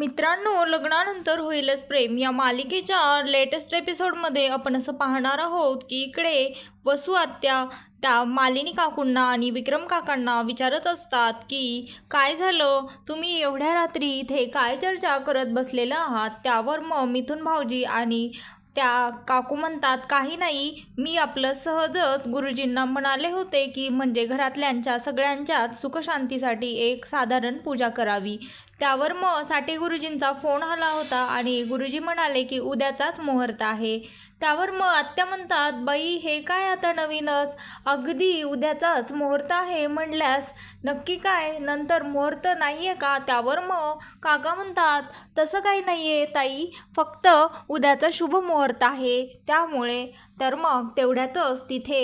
मित्रांनो लग्नानंतर होईलच प्रेम. या मालिकेच्या लेटेस्ट एपिसोडमध्ये आपण असं पाहणार आहोत की इकडे वसू आत्या त्या मालिनी काकूंना आणि विक्रम काकांना विचारत असतात की काय झालं? तुम्ही एवढ्या रात्री इथे काय चर्चा करत बसलेलं आहात? त्यावर मग मिथुन भाऊजी आणि त्या काकू म्हणतात काही नाही. मी आपलं सहजच गुरुजींना म्हणाले होते की म्हणजे घरातल्यांच्या सगळ्यांच्याच सुखशांतीसाठी एक साधारण पूजा करावी. त्यावर मग साठे गुरुजींचा फोन आला होता आणि गुरुजी म्हणाले की उद्याचाच मुहूर्त आहे. त्यावर मग आत्या म्हणतात बाई हे काय आता नवीनच? अगदी उद्याचाच मुहूर्त आहे म्हणल्यास नक्की काय? नंतर मुहूर्त नाही आहे का? त्यावर मग काका म्हणतात तसं काही नाही आहे ताई. फक्त उद्याचा शुभ मुहूर्त आहे. त्यामुळे तर मग तेवढ्यातच तिथे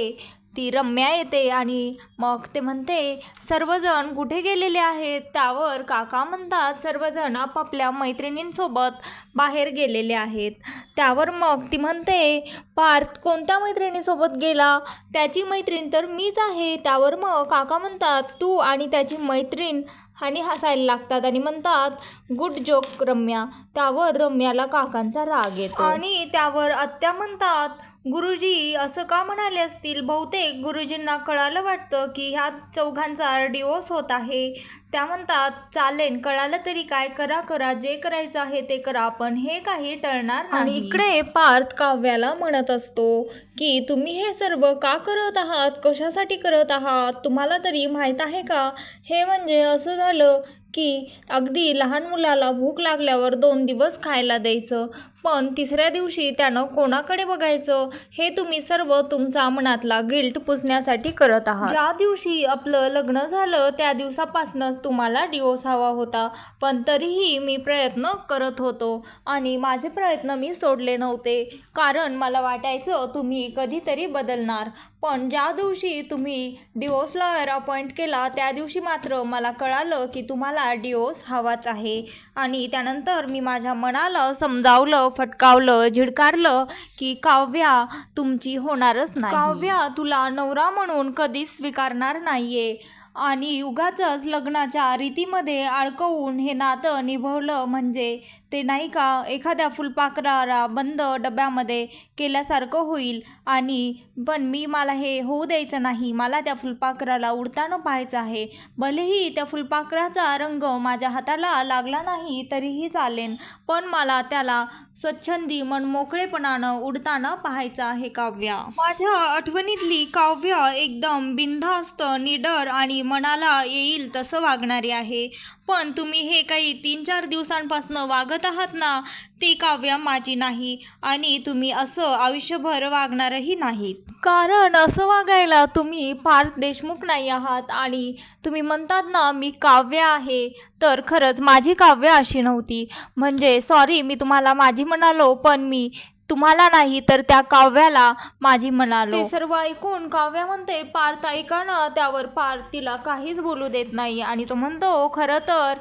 ती रम्या येते आणि मग ते म्हणते सर्वजण कुठे गेलेले आहेत? त्यावर काका म्हणतात सर्वजण आपापल्या मैत्रिणींसोबत बाहेर गेलेले आहेत. त्यावर मग ती म्हणते पार्थ कोणत्या मैत्रिणीसोबत गेला? त्याची मैत्रीण तर मीच आहे. त्यावर मग काका म्हणतात तू आणि त्याची मैत्रीण आणि हसायला लागतात आणि म्हणतात गुड जोक रम्या. त्यावर रम्याला काकांचा राग येतो. आणि त्यावर आत्या म्हणतात गुरुजी असं का म्हणाले असतील? बहुतेक गुरुजींना कळालं वाटतं की ह्या चौघांचा डिवोर्स होत आहे. त्या म्हणतात चालेल कळालं तरी काय करा करा जे करायचं आहे ते करा पण हे काही टळणार आणि इकडे पार्थ काव्याला म्हणत असतो की तुम्ही हे सर्व का करत आहात? कशासाठी करत आहात? तुम्हाला तरी माहीत आहे का? हे म्हणजे असं झालं की अगदी लहान मुलाला भूक लागल्यावर दोन दिवस खायला द्यायचं. पण तिसऱ्या दिवशी त्यानं कोणाकडे बघायचं हे तुम्ही सर्व तुमचा मनातला गिल्ट पुसण्यासाठी करत आहात. ज्या दिवशी आपलं लग्न झालं त्या दिवसापासूनच तुम्हाला डिवोर्स हवा होता. पण तरीही मी प्रयत्न करत होतो आणि माझे प्रयत्न मी सोडले नव्हते. कारण मला वाटायचं तुम्ही कधीतरी बदलणार. पण ज्या दिवशी तुम्ही डिवोर्स लॉयर अपॉइंट केला त्या दिवशी मात्र मला कळालं की तुम्हाला डिवोर्स हवाच आहे. आणि त्यानंतर मी माझ्या मनाला समजावलं फटकावलं झिडकारलं की काव्या तुमची होणारच नाही. काव्या तुला नवरा म्हणून कधीच स्वीकारणार नाहीये. आणि उगाचच लग्नाच्या रीतीमध्ये अडकवून हे नातं निभवलं म्हणजे ते नाही का एखाद्या फुलपाखराला बंद डब्यामध्ये केल्यासारखं होईल. आणि पण मी मला हे होऊ द्यायचं नाही. मला त्या फुलपाखराला उडताना पाहायचं आहे. भलेही त्या फुलपाखराचा रंग माझ्या हाताला लागला नाही तरीही चालेल पण मला त्याला स्वच्छंदी मन मोकळेपणानं उडताना पाहायचं आहे काव्या. माझ्या आठवणीतली काव्य एकदम बिनधास्त निडर आणि मनाला येईल तसं वागणारी आहे. पण तुम्ही हे काही तीन चार दिवसांपासून वागत आहात ना ती काव्य माझी नाही आणि तुम्ही असं आयुष्यभर वागणारही नाहीत. कारण असं वागायला तुम्ही पार्थ देशमुख नाही आहात आणि तुम्ही म्हणतात ना मी काव्य आहे. तर खरंच माझी काव्य अशी नव्हती. म्हणजे सॉरी मी तुम्हाला माझी म्हणालो पण मी तुम्हाला नाही तर त्या काव्याला माझी म्हणालो ते सर्व ऐकून काव्या म्हणते पार्थ ऐका ना त्यावर पार्थ तिला काहीच बोलू देत नाही. आणि तो म्हणतो खरं तर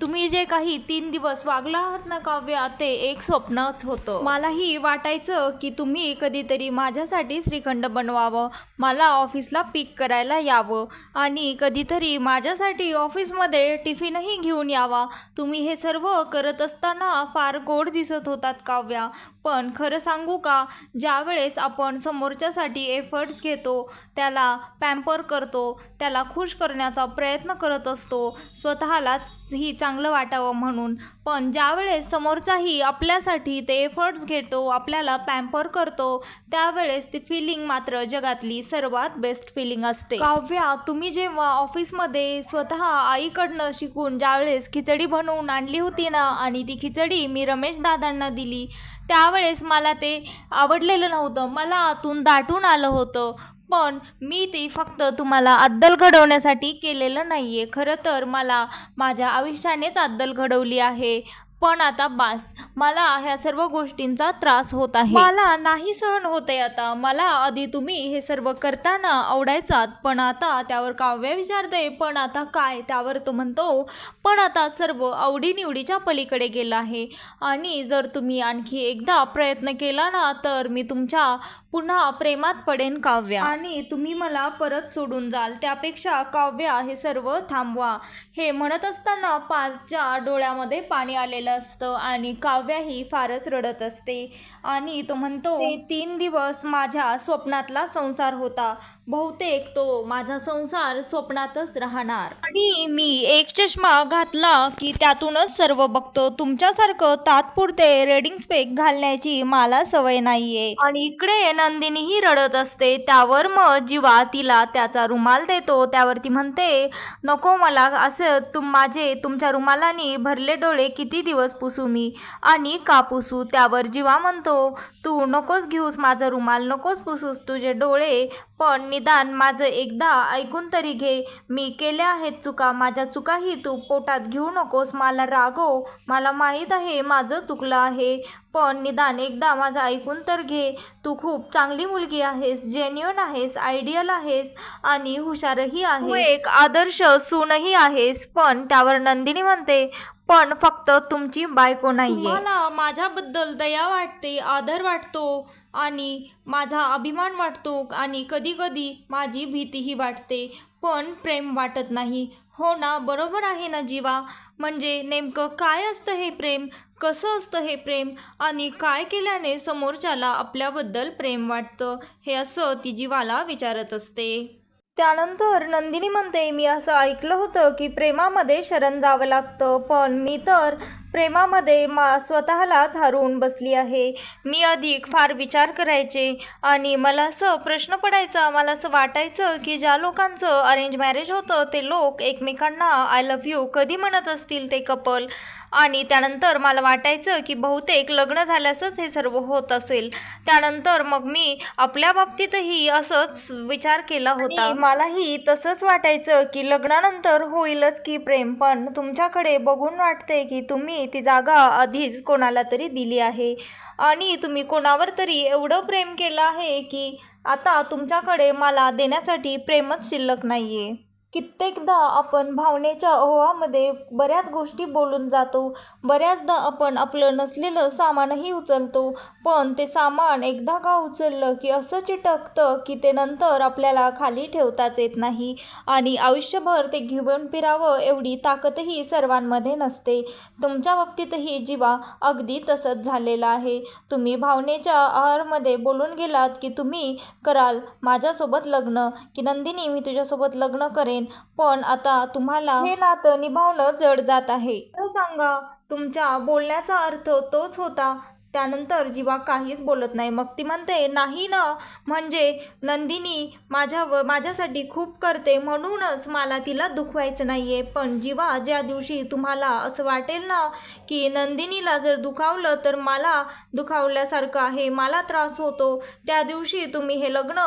तुम्ही जे काही तीन दिवस वागला आहात ना काव्या ते एक स्वप्नच होतं. मलाही वाटायचं की तुम्ही कधीतरी माझ्यासाठी श्रीखंड बनवावं मला ऑफिसला पिक करायला यावं आणि कधीतरी माझ्यासाठी ऑफिसमध्ये टिफिनही घेऊन यावा. तुम्ही हे सर्व करत असताना फार गोड दिसत होतात काव्या. पण खरं सांगू का ज्यावेळेस आपण समोरच्यासाठी एफर्ट्स घेतो त्याला पॅम्पर करतो त्याला खुश करण्याचा प्रयत्न करत असतो स्वतःलाच ही चांगलं वाटावं म्हणून. पण ज्यावेळेस समोरचाही आपल्यासाठी ते एफर्ट्स घेतो आपल्याला पॅम्पर करतो त्यावेळेस ती फिलिंग मात्र जगातली सर्वात बेस्ट फिलिंग असते. काव्या तुम्ही जेव्हा ऑफिसमध्ये स्वतः आईकडनं शिकून ज्यावेळेस खिचडी बनवून आणली होती ना आणि ती खिचडी मी रमेश दादांना दिली त्यावेळेस मला ते आवडलेलं नव्हतं. मला आतून दाटून आलं होतं. पण मी ते फक्त तुम्हाला अद्दल घडवण्यासाठी केलेलं नाही आहे खरं तर मला माझ्या आयुष्यानेच अद्दल घडवली आहे. पण आता बास मला ह्या सर्व गोष्टींचा त्रास होत आहे. मला नाही सहन होते आता. मला आधी तुम्ही हे सर्व करताना आवडायचात पण आता त्यावर काव्य विचारते पण आता काय त्यावर तो म्हणतो पण आता सर्व आवडीनिवडीच्या पलीकडे गेलं आहे. आणि जर तुम्ही आणखी एकदा प्रयत्न केला ना तर मी तुमच्या पुन्हा प्रेमात पडेन काव्या. आणि तुम्ही मला परत सोडून जाल. त्यापेक्षा काव्या हे सर्व थांबवा. हे म्हणत असताना पारच्या डोळ्यामध्ये पाणी आलेलं असतं आणि काव्या ही फारच रडत असते. आणि तो म्हणतो "हे तीन दिवस माझ्या स्वप्नातला संसार होता. बहुतेक तो माझा संसार स्वप्नातच राहणार. आणि मी एक चष्मा घातला की त्यातूनच सर्व बघतो. तुमच्यासारखं तात्पुरते रेडिंग स्पेक घालण्याची मला सवय नाहीये. आणि इकडे नंदिनीही रडत असते. त्यावर मग जीवा तिला त्याचा रुमाल देतो. त्यावर ती म्हणते नको मला असं तुम माझे तुमच्या रुमालाने भरले डोळे किती दिवस पुसू मी आणि का पुसू? त्यावर जीवा म्हणतो तू नकोस घेऊस माझा रुमाल नकोस पुसूस तुझे डोळे पण निदान माझं एकदा ऐकून तरी घे. मी केल्या आहेत चुका माझ्या चुकाही तू पोटात घेऊ नकोस. मला रागो मला माहीत आहे माझं चुकलं आहे. पण निदान एकदा माझं ऐकून तर घे. तू खूप चांगली मुलगी आहेस जेन्युअन आहेस आयडियल आहेस आणि हुशारही आहेस. एक आदर्श सूनही आहेस पण त्यावर नंदिनी म्हणते पण फक्त तुमची बायको नाहीये. मला माझ्याबद्दल दया वाटते आदर वाटतो आणि माझा अभिमान वाटतो आणि कधी कधी माझी भीतीही वाटते. पण प्रेम वाटत नाही. हो ना बरोबर आहे ना जीवा? म्हणजे नेमकं काय असतं हे प्रेम? कसं असतं हे प्रेम? आणि काय केल्याने समोरच्याला आपल्याबद्दल प्रेम वाटतं? हे असं ती जीवाला विचारत असते. त्यानंतर नंदिनी म्हणते मी असं ऐकलं होतं की प्रेमामध्ये शरण जावं लागतं पण मी तर प्रेमामध्ये मा स्वतःलाच हरवून बसली आहे. मी अधिक फार विचार करायचे आणि मला असं प्रश्न पडायचा मला असं वाटायचं की ज्या लोकांचं अरेंज मॅरेज होतं ते लोक एकमेकांना आय लव्ह यू कधी म्हणत असतील ते कपल आणि त्यानंतर मला वाटायचं की बहुतेक लग्न झाल्यासच हे सर्व होत असेल. त्यानंतर मग मी आपल्या बाबतीतही असंच विचार केला होता. मलाही तसंच वाटायचं की लग्नानंतर होईलच की प्रेम पण तुमच्याकडे बघून वाटते की तुम्ही ती जागा आधीच कोणाला तरी दिली आहे. आणि तुम्ही कोणावर तरी एवढं प्रेम केलं आहे की आता तुमच्याकडे मला देण्यासाठी प्रेमच शिल्लक नाही आहे कित्येकदा आपण भावनेच्या ओहामध्ये बऱ्याच गोष्टी बोलून जातो. बऱ्याचदा आपण आपलं नसलेलं सामानही उचलतो. पण ते सामान एकदा का उचललं की असं चिटकतं की ते नंतर आपल्याला खाली ठेवताच येत नाही. आणि आयुष्यभर ते घेऊन फिरावं एवढी ताकदही सर्वांमध्ये नसते. तुमच्या बाबतीतही जीवा अगदी तसंच झालेलं आहे. तुम्ही भावनेच्या आहारमध्ये बोलून गेलात की तुम्ही कराल माझ्यासोबत लग्न की नंदिनी मी तुझ्यासोबत लग्न करेन. पण आता तुम्हाला हे नातं निभावणं जड जात आहे. तर सांगा तुमच्या बोलण्याचा अर्थ तोच होता. त्यानंतर जीवा काहीच बोलत नाही. मग ती म्हणते नाही ना म्हणजे नंदिनी माझ्या व माझ्यासाठी खूप करते म्हणूनच मला तिला दुखवायचं नाही आहे पण जीवा ज्या दिवशी तुम्हाला असं वाटेल ना की नंदिनीला जर दुखावलं तर मला दुखावल्यासारखं आहे मला त्रास होतो. त्या दिवशी तुम्ही हे लग्न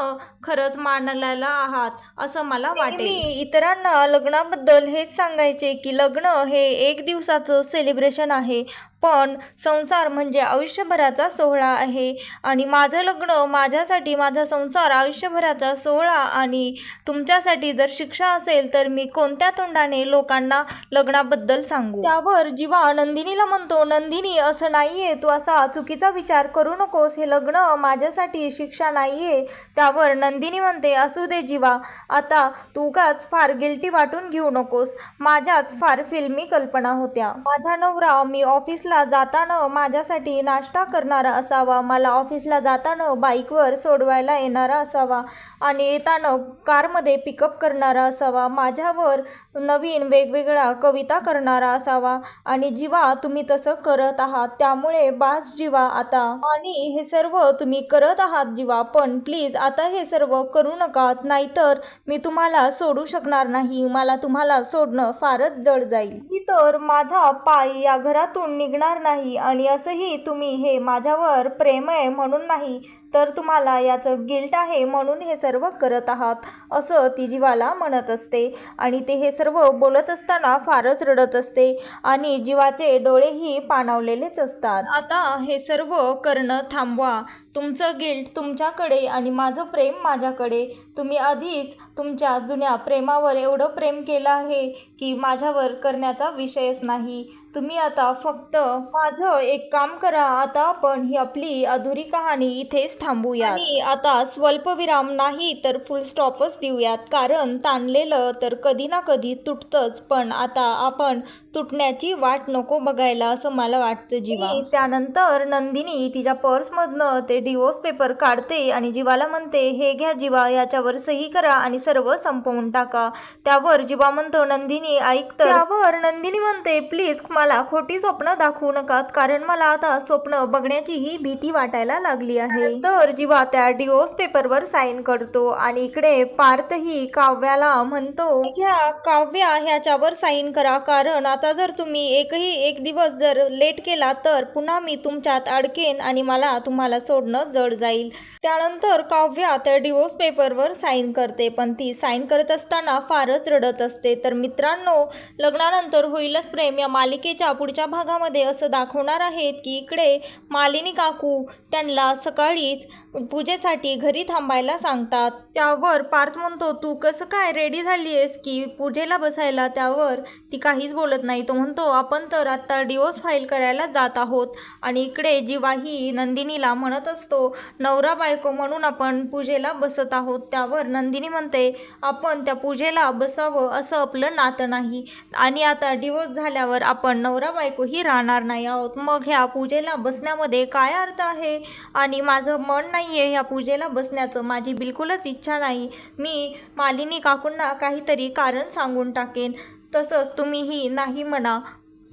खरंच मानलेलं आहात असं मला वाटेल. मी इतरांना लग्नाबद्दल हेच सांगायचे की लग्न हे एक दिवसाचं सेलिब्रेशन आहे. पण संसार म्हणजे आयुष्यभराचा सोहळा आहे. आणि माझं लग्न माझ्यासाठी माझा संसार आयुष्यभराचा सोहळा आणि तुमच्यासाठी जर शिक्षा असेल तर मी कोणत्या तोंडाने लोकांना लग्नाबद्दल सांगू? त्यावर जीवा नंदिनीला म्हणतो नंदिनी असं नाही आहे तू असा चुकीचा विचार करू नकोस हे लग्न माझ्यासाठी शिक्षा नाही आहे त्यावर नंदिनी म्हणते असू दे जीवा आता तू उगाच फार गिल्टी वाटून घेऊ नकोस माझ्याच फार फिल्मी कल्पना होत्या. माझा नवरा मी ऑफिसला जाताना माझ्यासाठी नाश्ता करणारा असावा मला ऑफिसला जाताना बाईकवर सोडवायला येणारा असावा आणि येताना कारमध्ये पिकअप करणारा असावा माझ्यावर नवीन वेगवेगळ्या कविता करणारा असावा आणि जीवा तुम्ही तसं करत आहात त्यामुळे बास जीवा आता. आणि हे सर्व तुम्ही करत आहात जीवा पण प्लीज आता हे सर्व करू नका नाहीतर मी तुम्हाला सोडू शकणार नाही मला तुम्हाला सोडणं फारच जड जाईल. तर माझा पाय या घरातून निघणार नाही आणि असंही तुम्ही हे माझ्यावर प्रेम आहे म्हणून नाही. तर तुम्हाला याचं गिल्ट आहे म्हणून हे सर्व करत आहात असं ती जीवाला म्हणत असते. आणि ते हे सर्व बोलत असताना फारच रडत असते आणि जीवाचे डोळेही पाणावलेलेच असतात. आता हे सर्व करणं थांबवा. तुमचं गिल्ट तुमच्याकडे आणि माझं प्रेम माझ्याकडे. तुम्ही आधीच तुमच्या जुन्या प्रेमावर एवढं प्रेम केलं आहे की माझ्यावर करण्याचा विषयच नाही. तुम्ही आता फक्त माझं एक काम करा. आता आपण ही आपली अधुरी कहाणी इथेच इथेच थांबूया आणि आता स्वल्पविराम नाही तर फुल स्टॉपच देऊयात. कारण ताणलेलं तर कधी ना कधी तुटतंच. पण आता आपण तुटण्याची वाट नको बघायला असं मला वाटतं जीवा. त्यानंतर नंदिनी तिच्या पर्समधनं ते डिवोर्स पेपर काढते आणि जीवाला म्हणते हे घ्या जीवा याच्यावर सही करा आणि सर्व संपवून टाका. त्यावर जीवा म्हणतो नंदिनी ऐक त्यावर नंदिनी म्हणते प्लीज मला खोटी स्वप्न दाखवू नका कारण मला आता स्वप्न बघण्याची ही भीती वाटायला लागली आहे. तर जीवा त्या डिवोर्स पेपरवर साईन करतो आणि इकडे पार्थही काव्याला म्हणतो घ्या काव्या ह्याच्यावर साईन करा कारण आता जर तुम्ही एकही एक दिवस जर लेट केला तर पुन्हा मी तुमच्यात अडकेन आणि मला तुम्हाला सोडणं जड जाईल. त्यानंतर काव्या त्या डिवोर्स पेपरवर साईन करते. पण ती साईन करत असताना फारच रडत असते. तर मित्रांनो लग्नानंतर होईलच प्रेम. या मालिकेच्या पुढच्या भागामध्ये असं दाखवणार आहेत की इकडे मालिनी काकू त्यांना सकाळीच पूजेसाठी घरी थांबायला सांगतात. त्यावर पार्थ म्हणतो तू कसं काय रेडी झाली आहेस की पूजेला बसायला? त्यावर ती काहीच बोलत नाही. नाही. तो म्हणतो आपण तर आत्ता डिवोर्स फाईल करायला जात आहोत आणि इकडे जिवाही नंदिनीला म्हणत असतो नवरा बायको म्हणून आपण पूजेला बसत आहोत. त्यावर नंदिनी म्हणते आपण त्या पूजेला बसावं असं आपलं नातं नाही. आणि आता डिवोर्स झाल्यावर आपण नवरा बायकोही राहणार नाही आहोत. मग ह्या पूजेला बसण्यामध्ये काय अर्थ आहे? आणि माझं मन नाही आहे ह्या पूजेला बसण्याचं. माझी बिलकुलच इच्छा नाही. मी मालिनी काकूंना काहीतरी कारण सांगून टाकेन. तसंच तुम्हीही नाही म्हणा.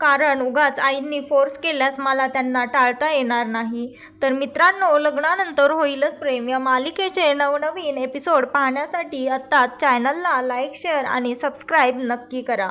कारण उगाच आईंनी फोर्स केल्यास मला त्यांना टाळता येणार नाही. तर मित्रांनो लग्नानंतर होईलच प्रेम. या मालिकेचे नवनवीन एपिसोड पाहण्यासाठी आत्ताच चॅनलला लाईक शेअर आणि सबस्क्राईब नक्की करा.